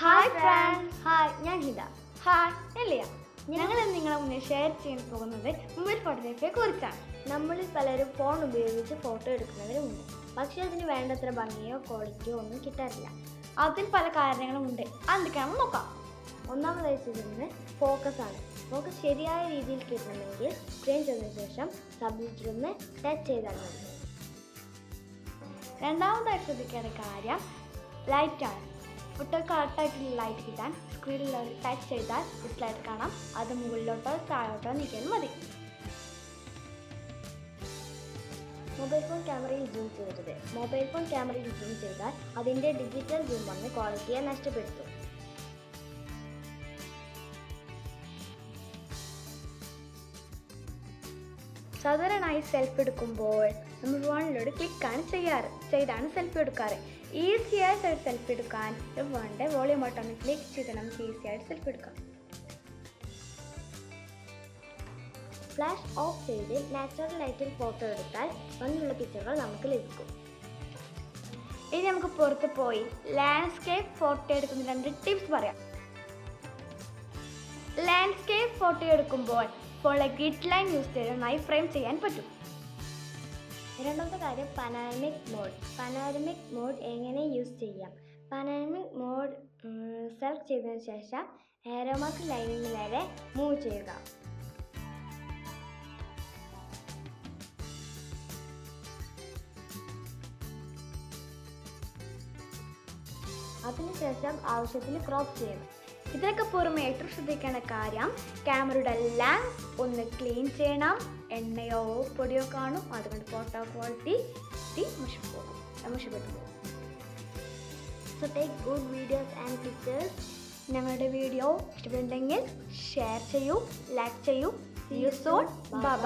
Hi friends hi ഞാൻ ഹിത. Hi എല്ലിയ ഞങ്ങൾ നിങ്ങളെ മുന്നിൽ ഷെയർ ചെയ്യാൻ പോകുന്നത് മൊബൈൽ ഫോട്ടോഗ്രാഫിയെ കുറിച്ചാണ്. നമ്മളിൽ പലരും ഫോൺ ഉപയോഗിച്ച് ഫോട്ടോ എടുക്കുന്നവരുമുണ്ട്. പക്ഷേ അതിന് വേണ്ടത്ര ഭംഗിയോ ക്വാളിറ്റിയോ ഒന്നും കിട്ടാറില്ല. അതിൽ പല കാരണങ്ങളും ഉണ്ട്. എന്തൊക്കെയാണെന്ന് നോക്കാം. ഒന്നാമതായി ചെയ്യുന്നത് ഫോക്കസ് ആണ്. ഫോക്കസ് ശരിയായ രീതിയിൽ കിട്ടണമെങ്കിൽ ഫ്രെയിം ചെയ്തതിനു ശേഷം സബ്ജക്റ്റിൽ ഒന്ന് ടച്ച് ചെയ്താൽ മതി. രണ്ടാമതായി ശ്രദ്ധിക്കേണ്ട കാര്യം ലൈറ്റാണ് ഫോട്ടോ കറക്റ്റായിട്ടുള്ള ലൈറ്റ് കിട്ടാൻ സ്ക്രീനിൽ ടച്ച് ചെയ്താൽ ഡിസ്ലൈറ്റ് കാണാം. അത് മുകളിലോട്ടോ താഴോട്ടോ നീക്കിയാൽ മതി. മൊബൈൽ ഫോൺ ക്യാമറയിൽ ജൂം ചെയ്യരുത്. മൊബൈൽ ഫോൺ ക്യാമറയിൽ ജൂം ചെയ്താൽ അതിന്റെ ഡിജിറ്റൽ ജൂം വന്ന് ക്വാളിറ്റിയെ നഷ്ടപ്പെടുത്തും. സാധാരണയായി സെൽഫി എടുക്കുമ്പോൾ നമ്മൾ ഫോണിലൂടെ ക്ലിക്കാണ് ചെയ്യാറ് ചെയ്താണ് സെൽഫി എടുക്കാറ്. ഈസിയായിട്ട് ഒരു സെൽഫി എടുക്കാൻ ഫോണിന്റെ വോളിയം ബട്ടൺ ക്ലിക്ക് ചെയ്ത് നമുക്ക് ഈസി ആയിട്ട് സെൽഫി എടുക്കാം. ഫ്ലാഷ് ഓഫ് ചെയ്ത് നാച്ചുറൽ ലൈറ്റിൽ ഫോട്ടോ എടുത്താൽ ഭംഗിയുള്ള പിക്ചറുകൾ നമുക്ക് ലഭിക്കും. ഇനി നമുക്ക് പുറത്ത് പോയി ലാൻഡ്സ്കേപ്പ് ഫോട്ടോ എടുക്കുന്ന രണ്ട് ടിപ്സ് പറയാം. ലാൻഡ്സ്കേപ്പ് ഫോട്ടോ എടുക്കുമ്പോൾ ഫോണിലെ ഗ്രിഡ് ലൈൻ യൂസ് ചെയ്ത് ഫ്രെയിം ചെയ്യാൻ പറ്റും. രണ്ടാമത്തെ കാര്യം പനാരമിക് മോഡ് പനാരമിക് മോഡ് എങ്ങനെ യൂസ് ചെയ്യാം? പനാരമിക് മോഡ് സെലക്ട് ചെയ്തതിന് ശേഷം ഏരോമാർക്ക് ലൈനിന് നേരെ മൂവ് ചെയ്യുക. അതിനുശേഷം ആവശ്യത്തിന് ക്രോപ്പ് ചെയ്യണം. ഇതിനൊക്കെ പുറമെ ഏറ്റവും ശ്രദ്ധിക്കേണ്ട കാര്യം? ക്യാമറയുടെ ലെൻസ് ഒന്ന് ക്ലീൻ ചെയ്യണം. എണ്ണയോ പൊടിയോ കാണും. അതുകൊണ്ട് ഫോട്ടോ ക്വാളിറ്റി മുഷിപ്പോകും മുഷിപ്പെട്ടു പോകും. So take good videos and pictures ഞങ്ങളുടെ വീഡിയോ ഇഷ്ടപ്പെട്ടുണ്ടെങ്കിൽ ഷെയർ ചെയ്യൂ ലൈക്ക് ചെയ്യൂ. See you soon bye